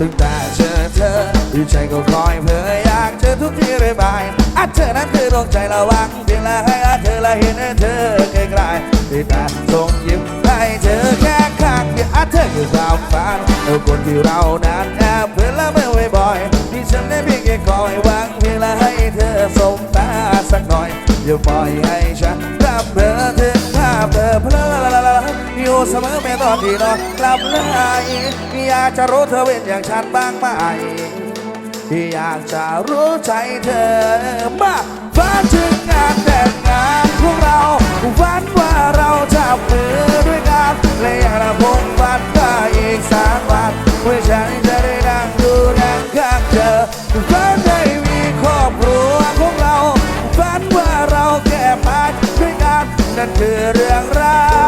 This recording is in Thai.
ตั้งแต่เจอเธออยู่ใจก็คอยเพ้ออยากเจอทุกที่เลยบายอะเธอนั้นคือดวงใจระวังเพียงละให้อะเธอละเห็นเธอไกลๆได้แต่ส่งยิ้มให้เธอแค่ข้างเดียวอะเธอคือความฝันเออคนที่เรานั้นแอบเพื่อนละเมื่อบ่อยที่ฉันได้เพียงแค่คอยหวังเพียงละให้เธอสมตาสักหน่อยอย่าปล่อยให้ฉัน อยู่เสมอแม้ตอนที่นอนหลับไหลอยากจะรู้เธอเป็นอย่างฉันบ้างไหมอยากจะรู้ใจเธอบ้างฝันถึงงานแต่งงานของเราฝันว่าเราจับมือด้วยกันและอยากระพงฝันว่าอีกสามวันเมื่อฉันจะได้นั่งดูนั่งข้างเธอฝันได้มีครอบครัวของเราฝันว่าเราแก่มาด้วยกันนั่นคือเรื่องรา